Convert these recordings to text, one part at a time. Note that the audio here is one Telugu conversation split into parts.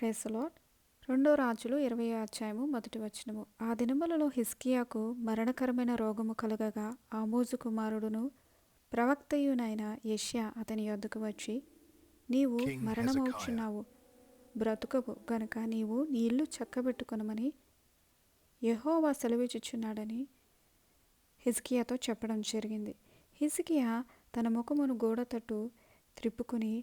ప్రేసలాట్ రెండో రాజులు ఇరవై అధ్యాయము మొదటి వచనము. ఆ దినములలో హిస్కియాకు మరణకరమైన రోగము కలగగా ఆమోజు కుమారుడును ప్రవక్తయునైన యెషయా అతని యొద్దకు వచ్చి నీవు మరణమవుచున్నావు. బ్రతుకవు గనుక నీవు నీ ఇల్లు చక్కబెట్టుకొనమని యెహోవా సెలవిచ్చుచున్నాడని హిజ్కియాతో చెప్పడం జరిగింది. హిజ్కియా తన ముఖమును గోడ తట్టు త్రిప్పుకుని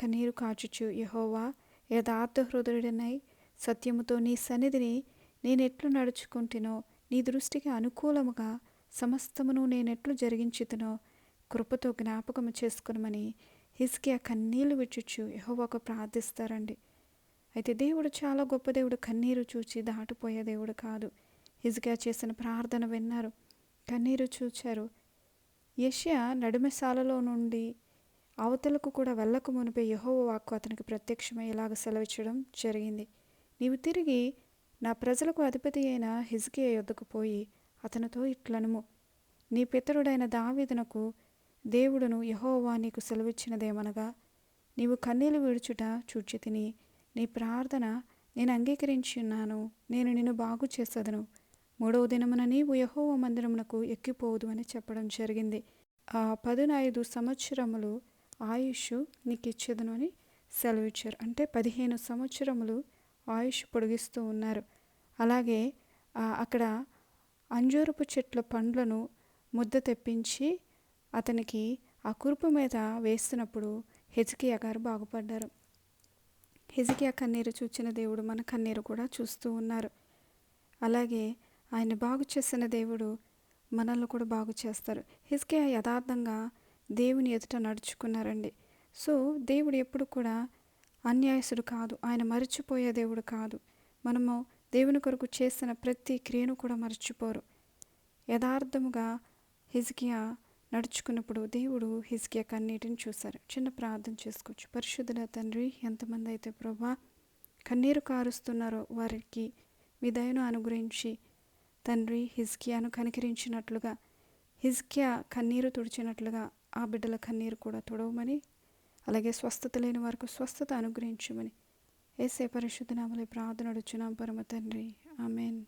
కన్నీరు కాచుచు యెహోవా యథార్థ హృదయుడనై సత్యముతో నీ సన్నిధిని నేనెట్లు నడుచుకుంటునో నీ దృష్టికి అనుకూలముగా సమస్తమును నేనెట్లు జరిగించుతునో కృపతో జ్ఞాపకము చేసుకునమని హిస్కియా కన్నీళ్ళు విచ్చుచ్చు యెహోవాకు ప్రార్థిస్తారండి. అయితే దేవుడు చాలా గొప్ప దేవుడు. కన్నీరు చూచి దాటిపోయే దేవుడు కాదు. హిజ్కియా చేసిన ప్రార్థన విన్నారు. కన్నీరు చూచారు. యష్యా నడుమశాలలో నుండి అవతలకు కూడా వెళ్ళక మునిపే యహోవ వాక్కు అతనికి ప్రత్యక్షమై ఇలాగ సెలవిచ్చడం జరిగింది. నీవు తిరిగి నా ప్రజలకు అధిపతి అయిన హిజ్కియా యొద్దకు పోయి అతనితో ఇట్లనుము. నీ పితరుడైన దావీదునకు దేవుడును యహోవా నీకు సెలవిచ్చినదేమనగా నీవు కన్నీలు విడుచుట చూచి తిని నీ ప్రార్థన నేను అంగీకరించి ఉన్నాను. నేను నిన్ను బాగు చేసదను. మూడవ దినమున నీవు యహోవ మందిరమునకు ఎక్కిపోదు అని చెప్పడం జరిగింది. ఆ పదునైదు సంవత్సరములు ఆయుష్ నీకు ఇచ్చేదను అని సెలవిచ్చారు. అంటే పదిహేను సంవత్సరములు ఆయుష్ పొడిగిస్తూ ఉన్నారు. అలాగే అక్కడ అంజూరపు చెట్ల పండ్లను ముద్ద తెప్పించి అతనికి ఆ కురుపు మీద వేస్తున్నప్పుడు హెజికియా గారు బాగుపడ్డారు. హెజికియా కన్నీరు చూచిన దేవుడు మన కన్నీరు కూడా చూస్తూ ఉన్నారు. అలాగే ఆయన బాగు చేసిన దేవుడు మనల్ని కూడా బాగు చేస్తారు. హిజ్కియా యథార్థంగా దేవుని ఎదుట నడుచుకున్నారండి. సో దేవుడు ఎప్పుడు కూడా అన్యాయసుడు కాదు. ఆయన మరచిపోయే దేవుడు కాదు. మనము దేవుని కొరకు చేసిన ప్రతి క్రియను కూడా మర్చిపోరు. యథార్థముగా హిజ్కియా నడుచుకున్నప్పుడు దేవుడు హిజ్కియా కన్నీటిని చూశారు. చిన్న ప్రార్థన చేసుకోవచ్చు. పరిశుద్ధుల తండ్రి ఎంతమంది అయితే ప్రభా కన్నీరు కారుస్తున్నారో వారికి మీ దయను అనుగ్రహించి తండ్రి హిజ్కియాను కనికరించినట్లుగా హిజ్కియా కన్నీరు తుడిచినట్లుగా ఆ బిడ్డల కన్నీరు కూడా తుడవమని అలాగే స్వస్థత లేని వారికి స్వస్థత అనుగ్రహించమని. ఏసే పరిశుద్ధ నామలే ప్రార్థన అడుచున్నాం పరమ తండ్రి. ఆమెన్.